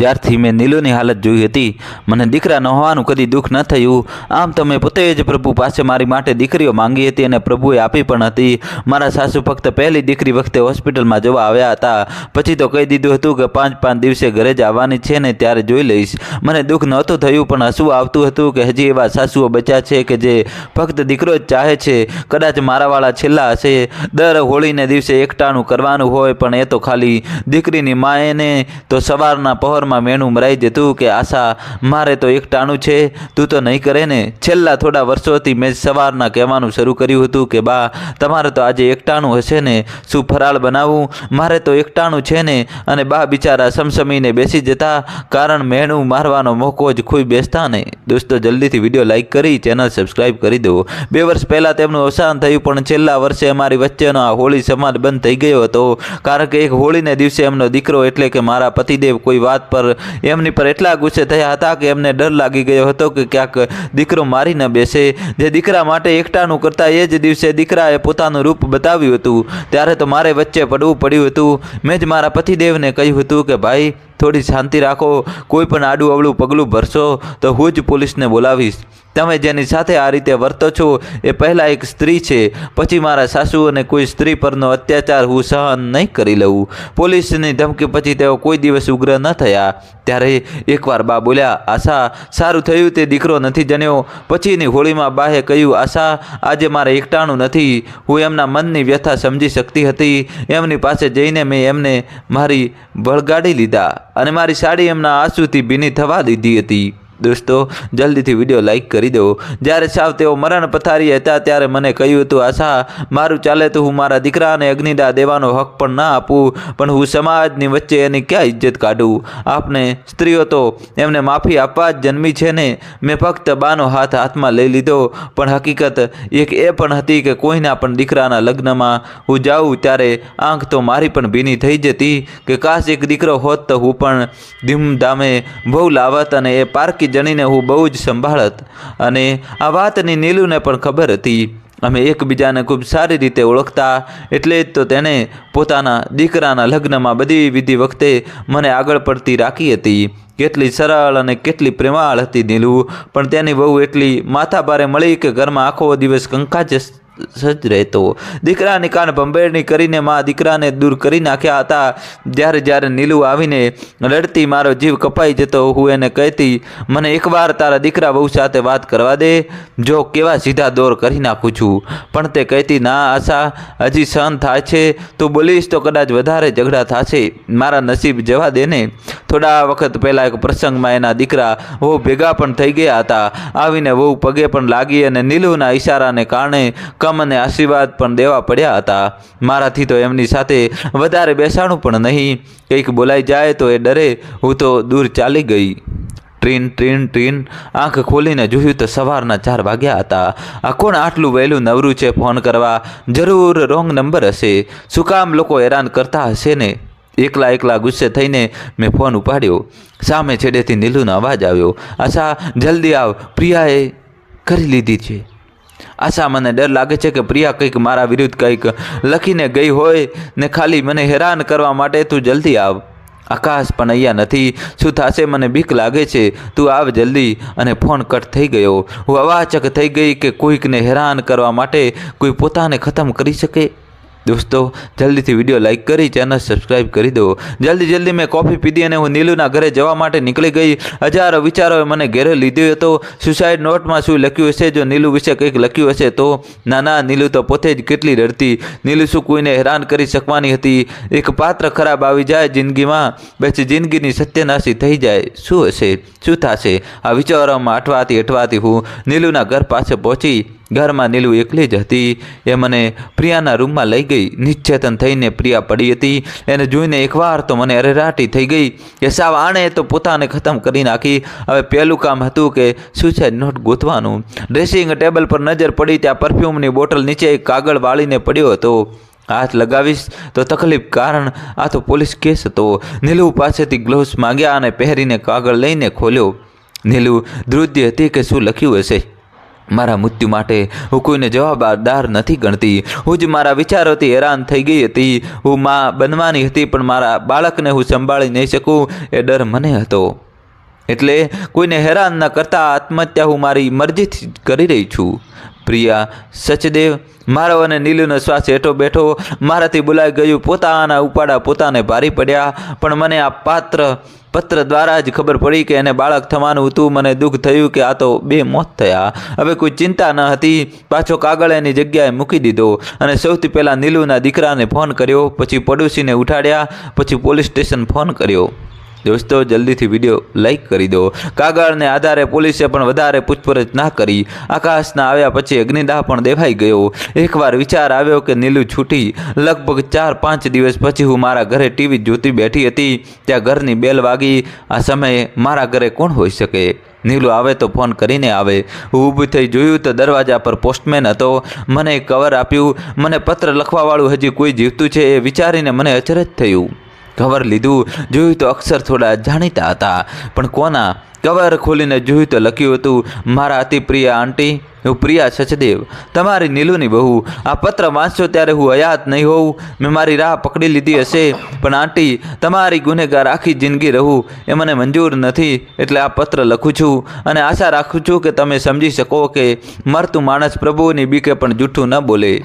જ્યારથી મેં નીલુની હાલત જોઈ હતી. મને દીકરા ન હોવાનું કદી દુઃખ ન થયું. આમ તમે પોતે જ પ્રભુ પાસે મારી માટે દીકરીઓ માંગી હતી અને પ્રભુએ આપી પણ હતી. મારા સાસુ ફક્ત પહેલી દીકરી વખતે હોસ્પિટલમાં જોવા આવ્યા હતા. પછી તો કહી દીધું હતું કે પાંચ પાંચ દિવસે ઘરે જ આવવાની છે ને ત્યારે જોઈ લઈશ. મને દુઃખ નહોતું થયું, પણ હસવું આવતું હતું કે હજી એવા સાસુઓ બચ્યા છે કે જે ફક્ત દીકરો જ ચાહે છે. કદાચ મારાવાળા છેલ્લા હશે. દર હોળીને દિવસે એકટાણું કરવાનું હોય, પણ એ તો ખાલી દીકરીની માએને તો સવારના પહોરમાં મેણું મરાઈ જતું કે આશા, મારે તો એકટાણું છે, તું તો નહીં કરે ને. છેલ્લા થોડા વર્ષોથી મેં સવારના કહેવાનું શરૂ કર્યું હતું કે, બા, તમારે તો આજે એકટાણું હશે ને. શું ફરાળ બનાવવું મારે તો એકટાણું છે ને. અને બા બિચારા સમસમીને બેસી જતા, કારણ મેણું મારવાનો મોકો જ ખૂબ બેસતા ને દોસ્તો, જલ્દીથી વીડિયો લાઇક કરી, ચેનલ સબસ્ક્રાઈબ કરી દો બે વર્ષ પહેલાં તેમનું અવસાન થયું, પણ છેલ્લા વર્ષે અમારી વચ્ચેનો આ હોળી સમાજ બંધ થઈ ગયો હતો. કારણ કે એક હોળીને દિવસે એમનો દીકરો એટલે કે મારા પતિદેવ કોઈ વાત પર એમની પર એટલા ગુસ્સે થયા હતા કે એમને ડર લાગી ગયો હતો કે ક્યાંક દીકરો મારી ન બેસે. જે દીકરા માટે એકટાનું કરતા એ જ દિવસે દીકરાએ પોતાનું રૂપ બતાવ્યું હતું. ત્યારે તો મારે વચ્ચે પડવું પડ્યું હતું. મેં જ મારા પતિદેવને કહ્યું હતું કે, ભાઈ થોડી શાંતિ રાખો, કોઈ પણ આડું અવળું પગલું ભરશો, તો હું જ પોલીસને બોલાવીશ. તમે જેની સાથે આ રીતે વર્તો છો, એ પહેલાં એક સ્ત્રી છે. પછી મારા સાસુ અને કોઈ સ્ત્રી પરનો અત્યાચાર હું સહન નહીં કરી લઉં. પોલીસની ધમકી પછી તેઓ કોઈ દિવસ ઉગ્ર ન થયા. ત્યારે એકવાર બા બોલ્યા, આશા, સારું થયું તે દીકરો નથી જન્યો. પછીની હોળીમાં બાએ કહ્યું, આશા, આજે મારે એકટાણું નથી. હું એમના મનની વ્યથા સમજી શકતી હતી. એમની પાસે જઈને મેં એમને મારી ભળગાડી લીધા. અને મારી સાડી એમના આંસુથી ભીની થવા દીધી હતી. દોસ્તો, જલ્દીથી વીડિયો લાઈક કરી દો જ્યારે સાવ તેઓ મરણ પથારી હતા, ત્યારે મને કહ્યું હતું, આશા, મારું ચાલે તો હું મારા દીકરાને અગ્નિદા દેવાનો હક પણ ના આપું, પણ હું સમાજની વચ્ચે એની ક્યાં ઇજ્જત કાઢું? આપને સ્ત્રીઓ તો એમને માફી આપવા જ જન્મી છે ને? મેં ફક્ત બાનો હાથ હાથમાં લઈ લીધો, પણ હકીકત એક એ પણ હતી કે કોઈના પણ દીકરાના લગ્નમાં હું જાઉં ત્યારે આંખ તો મારી પણ ભીની થઈ જતી, કે કાશ એક દીકરો હોત તો હું પણ ધીમધામે બહુ લાવત અને એ પારકી જણીને હું બહુ જ સંભાળત અને આ વાતની નીલુને પણ ખબર હતી. અમે એકબીજાને ખૂબ સારી રીતે ઓળખતા એટલે જ તો તેણે પોતાના દીકરાના લગ્નમાં બધી વિધિ વખતે મને આગળ પડતી રાખી હતી. કેટલી સરળ અને કેટલી પ્રેમાળ હતી નીલુ, પણ તેની બહુ એટલી માથાભારે મળી કે ઘરમાં આખો દિવસ કંકાજ સજ રહેતો. દીકરા કાન ભંભેરણી કરીને મા દીકરાને દૂર કરી નાખ્યા હતા. જ્યારે જ્યારે નીલુ આવીને લડતી મારો જીવ કપાઈ જતો, હું એને કહેતી, મને એકવાર તારા દીકરા બહુ સાથે વાત કરવા દે. જો કેવા સીધા દોર કરી નાખું છું. પણ તે કહેતી, ના, આશા, હજી સહન થાય છે. તું બોલીશ તો કદાચ વધારે ઝઘડા થશે. મારા નસીબ જવા દે ને. થોડા વખત પહેલાં એક પ્રસંગમાં એના દીકરા વહુ ભેગા પણ થઈ ગયા હતા. આવીને વહુ પગે પણ લાગી અને નીલુના ઈશારાને કારણે કમ અને આશીર્વાદ પણ દેવા પડ્યા હતા. મારાથી તો એમની સાથે વધારે બેસાણું પણ નહીં. કંઈક બોલાઈ જાય તો એ ડરે. હું તો દૂર ચાલી ગઈ. ટ્રીન ટ્રીન ટ્રીન. આંખ ખોલીને જોયું તો સવારના ચાર વાગ્યા હતા. આ કોણ આટલું વહેલું નવરું છે ફોન કરવા? જરૂર રોંગ નંબર હશે. શું કામ લોકો હેરાન કરતા હશે ને? એકલા એકલા ગુસ્સે થઈને મેં ફોન ઉપાડ્યો. સામે છેડેથી નીલુનો અવાજ આવ્યો. આશા, જલ્દી આવ. પ્રિયાએ કરી લીધી છે. આશા મને ડર લાગે છે કે પ્રિયા કંઈક મારા વિરુદ્ધ કંઈક લખીને ગઈ હોય ને ખાલી મને હેરાન કરવા માટે તું જલ્દી આવ. આકાશ પણ અહીંયા નથી. શું થશે મને બીક લાગે છે? તું આવ જલ્દી. અને ફોન કટ થઈ ગયો. હું અવાચક થઈ ગઈ કે કોઈકને હેરાન કરવા માટે કોઈ પોતાને ખતમ કરી શકે? દોસ્તો, જલ્દીથી વીડિયો લાઇક કરી ચેનલ સબસ્ક્રાઈબ કરી દો. જલ્દી જલ્દી મેં કોફી પીધી અને હું નીલુના ઘરે જવા માટે નીકળી ગઈ. હજારો વિચારોએ મને ઘેરે લીધો હતો. સુસાઇડ નોટમાં શું લખ્યું હશે? જો નીલુ વિશે કંઈક લખ્યું હશે તો? ના ના, નીલુ તો પોતે જ કેટલી રડતી. નીલુ શું કોઈને હેરાન કરી શકવાની હતી? એક પાત્ર ખરાબ આવી જાય જિંદગીમાં, પછી જિંદગીની સત્યનાશી થઈ જાય. શું હશે? શું થશે? આ વિચારોમાં અટવાતી અટવાતી હું નીલુના ઘર પાસે પહોંચી ઘરમાં નીલુ એકલી જ હતી. એ મને પ્રિયાના રૂમમાં લઈ ગઈ. નિશ્ચેતન થઈને પ્રિયા પડી હતી. એને જોઈને એકવાર તો મને અરેરાટી થઈ ગઈ. કે સાવ આણે તો પોતાને ખતમ કરી નાખી. હવે પહેલું કામ હતું કે સુસાઇડ નોટ ગોતવાનું. ડ્રેસિંગ ટેબલ પર નજર પડી ત્યાં પરફ્યુમની બોટલ નીચે એક કાગળ વાળીને પડ્યો હતો. હાથ લગાવીશ તો તકલીફ કારણ આ તો પોલીસ કેસ હતો. નીલુ પાસેથી ગ્લોવ્સ માંગ્યા અને પહેરીને કાગળ લઈને ખોલ્યો. નીલુ ધ્રુદ્ય હતી કે શું લખ્યું હશે? મારા મૃત્યુ માટે હું કોઈને જવાબદાર નથી ગણતી. હું જ મારા વિચારોથી હેરાન થઈ ગઈ હતી. હું માં બનવાની હતી, પણ મારા બાળકને હું સંભાળી નહીં શકું. એ ડર મને હતો. એટલે કોઈને હેરાન ન કરતા આત્મહત્યા હું મારી મરજીથી કરી રહી છું. પ્રિયા સચદેવ, મારો અને નીલુનો શ્વાસ હેઠો બેઠો મારાથી બોલાઈ ગયું. પોતાના ઉપાડા પોતાને ભારી પડ્યા, પણ મને આ પાત્ર, પત્ર દ્વારા જ ખબર પડી કે એને બાળક થવાનું હતું. મને દુઃખ થયું કે આ તો બે મોત થયા. હવે કોઈ ચિંતા ન હતી. પાછો કાગળ એની જગ્યાએ મૂકી દીધો અને સૌથી પહેલાં નીલુના દીકરાને ફોન કર્યો. પછી પડોશીને ઉઠાડ્યા. પછી પોલીસ સ્ટેશન ફોન કર્યો. દોસ્તો, જલ્દીથી વીડિયો લાઇક કરી દો. કાગળને આધારે પોલીસે પણ વધારે પૂછપરછ ના કરી. આકાશના આવ્યા પછી અગ્નિદાહ પણ દેખાઈ ગયો. એકવાર વિચાર આવ્યો કે નીલુ છૂટી. લગભગ ચાર પાંચ દિવસ પછી હું મારા ઘરે ટીવી જોતી બેઠી હતી. ત્યાં ઘરની બેલ વાગી. આ સમયે મારા ઘરે કોણ હોઈ શકે? નીલુ આવે તો ફોન કરીને આવે. હું ઊભી થઈ જોયું તો દરવાજા પર પોસ્ટમેન હતો. મને કવર આપ્યું. મને પત્ર લખવાવાળું હજી કોઈ જીવતું છે એ વિચારીને મને અચરજ થયું. કવર લીધું. જોયું તો અક્ષર થોડા જાણીતા હતા. પણ કોના? કવર ખોલીને જોયું તો લખ્યું હતું, મારા અતિ પ્રિય આંટી, હું પ્રિયા સચદેવ. તમારી નીલુની બહુ. આ પત્ર વાંચશો ત્યારે હું હયાત નહીં હોઉં. મેં મારી રાહ પકડી લીધી હશે. પણ આંટી, તમારી ગુનેગાર આખી જિંદગી રહું. એ મને મંજૂર નથી, એટલે આ પત્ર લખું છું. અને આશા રાખું છું કે તમે સમજી શકો કે, મરતું માણસ પ્રભુની બીકે પણ જૂઠું ન બોલે.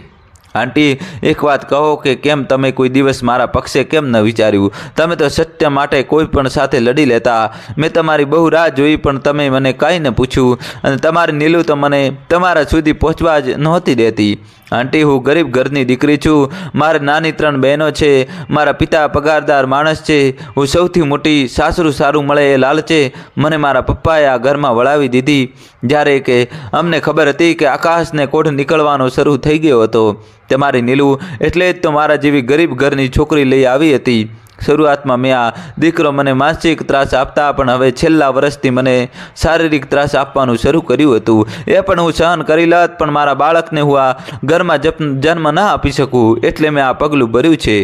આંટી, એક વાત કહો કે કેમ તમે કોઈ દિવસ મારા પક્ષે કેમ ન વિચાર્યું? તમે તો સત્ય માટે કોઈ પણ સાથે લડી લેતા. મેં તમારી બહુ રાહ જોઈ, પણ તમે મને કાંઈ ન પૂછ્યું. અને તમારી નીલું તો મને તમારા સુધી પહોંચવા જ નહોતી દેતી. આંટી, હું ગરીબ ઘરની દીકરી છું. મારે નાની ત્રણ બહેનો છે. મારા પિતા પગારદાર માણસ છે. હું સૌથી મોટી સાસરું સારું મળે એ લાલચે મને મારા પપ્પાએ આ ઘરમાં વળાવી દીધી. જ્યારે કે અમને ખબર હતી કે આકાશને કોઢ નીકળવાનો શરૂ થઈ ગયો હતો. તમારી નીલું એટલે જ તો મારા જેવી ગરીબ ઘરની છોકરી લઈ આવી હતી. શરૂઆતમાં મેં આ દીકરો મને માનસિક ત્રાસ આપતા, પણ હવે છેલ્લા વર્ષથી મને શારીરિક ત્રાસ આપવાનું શરૂ કર્યું હતું. એ પણ હું સહન કરી લત, પણ મારા બાળકને હું આ ઘરમાં જન્મ ના આપી શકું, એટલે મેં આ પગલું ભર્યું છે.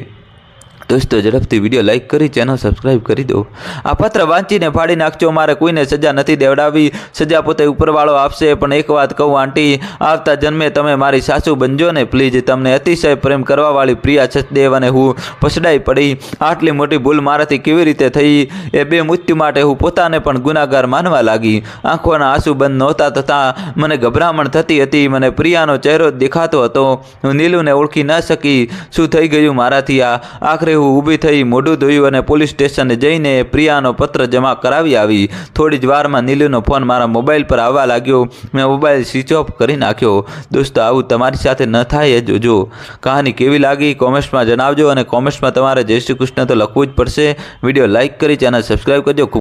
દોસ્તો, ઝડપથી વીડિયો લાઈક કરી ચેનલ સબસ્ક્રાઈબ કરી દો. આ પત્ર વાંચીને ફાડી નાખજો, મારે કોઈને સજા નથી દેવડાવી. સજા પોતે ઉપરવાળો આપશે, પણ એક વાત કહું, આંટી, આવતા જન્મે તમે મારી સાસુ બનજો ને પ્લીઝ તમને અતિશય પ્રેમ કરવાવાળી પ્રિયા સચદેવ અને હું પછડાઈ પડી. આટલી મોટી ભૂલ મારાથી કેવી રીતે થઈ? એ બે મૃત્યુ માટે હું પોતાને પણ ગુનાગાર માનવા લાગી. આંખોના આંસુ બંધ નહોતા થતાં. મને ગભરામણ થતી હતી. મને પ્રિયાનો ચહેરો દેખાતો હતો. હું નીલુને ઓળખી ન શકી. શું થઈ ગયું મારાથી? આ આખરે હું ઊભી થઈ મોઢું ધોયું અને પોલીસ સ્ટેશને જઈને પ્રિયાનો પત્ર જમા કરાવી આવી. થોડી જ વારમાં નીલુનો ફોન મારા મોબાઈલ પર આવવા લાગ્યો. મેં મોબાઈલ સ્વિચ ઓફ કરી નાખ્યો. દોસ્તો, આવું તમારી સાથે ન થાય એ જોજો. કહાની કેવી લાગી કોમેન્ટ્સમાં જણાવજો અને કોમેન્ટ્સમાં તમારે જય શ્રી કૃષ્ણ તો લખવું જ પડશે. વીડિયો લાઇક કરી, ચેનલ સબસ્ક્રાઈબ કરજો.